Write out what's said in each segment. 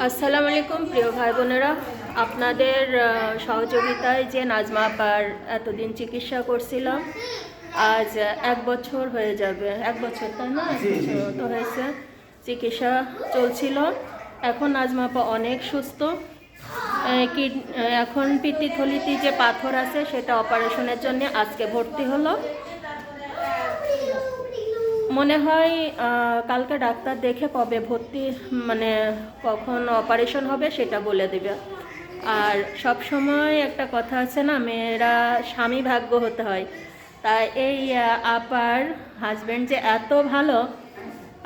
আসসালামু আলাইকুম প্রিয় ভাই বোনেরা আপনাদের সহযোগিতায় যে নাজমা আপার এতদিন চিকিৎসা করছিলাম আজ এক বছর হয়ে যাবে। এক বছর তাই না? এক বছর তো হয়েছে। চিকিৎসা চলছিল। এখন নাজমা আপা অনেক সুস্থ। কিড- এখন পিত্তিথলিতে যে পাথর আছে সেটা অপারেশনের জন্য আজকে ভর্তি হলো। মনে হয় কালকে ডাক্তার দেখে কবে ভর্তি মানে কখন অপারেশন হবে সেটা বলে দেবে। আর সব সময় একটা কথা আছে না, মেয়েরা স্বামী ভাগ্য হতে হয়। তাই এই আপার হাজব্যান্ড যে এত ভালো,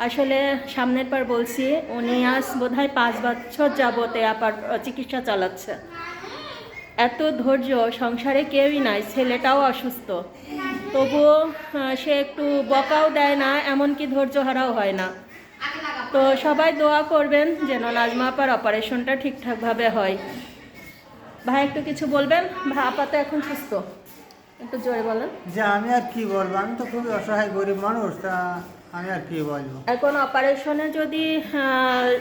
আসলে সামনের পর বলছি, উনি আজ বোধহয় পাঁচ বছর যাবতে আপার চিকিৎসা চালাচ্ছে। এত ধৈর্য, সংসারে কেউই নাই, ছেলেটাও অসুস্থ। তবুও সে একটু বকাও দেয় না এমনকি ধৈর্য হারাও হয় না। তো সবাই দোয়া করবেন যেন নাজমা আপার অপারেশনটা ঠিকঠাকভাবে হয়। ভাই একটু কিছু বলবেন? ভাই আপা তো এখন সুস্থ। একটু জোরে বলেন। যে আমি আর কি বলব? আমি তো খুবই অসহায় গরিব মানুষ তা আমি আর কি বলব? এখন অপারেশনে যদি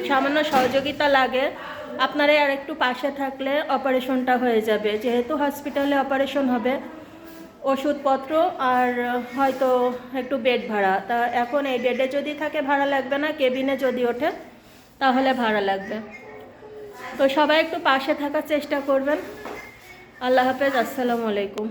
সামান্য সহযোগিতা লাগে আপনারা আর একটু পাশে থাকলে অপারেশনটা হয়ে যাবে। যেহেতু হসপিটালে অপারেশন হবে ওষুধপত্র আর হয়তো একটু বেড ভাড়া। তা এখন এই বেডে যদি থাকে ভাড়া লাগবে না কেবিনে যদি ওঠে, তাহলে ভাড়া লাগবে। তো সবাই একটু পাশে থাকার চেষ্টা করবেন। আল্লাহ হাফেজ, আসসালামু আলাইকুম।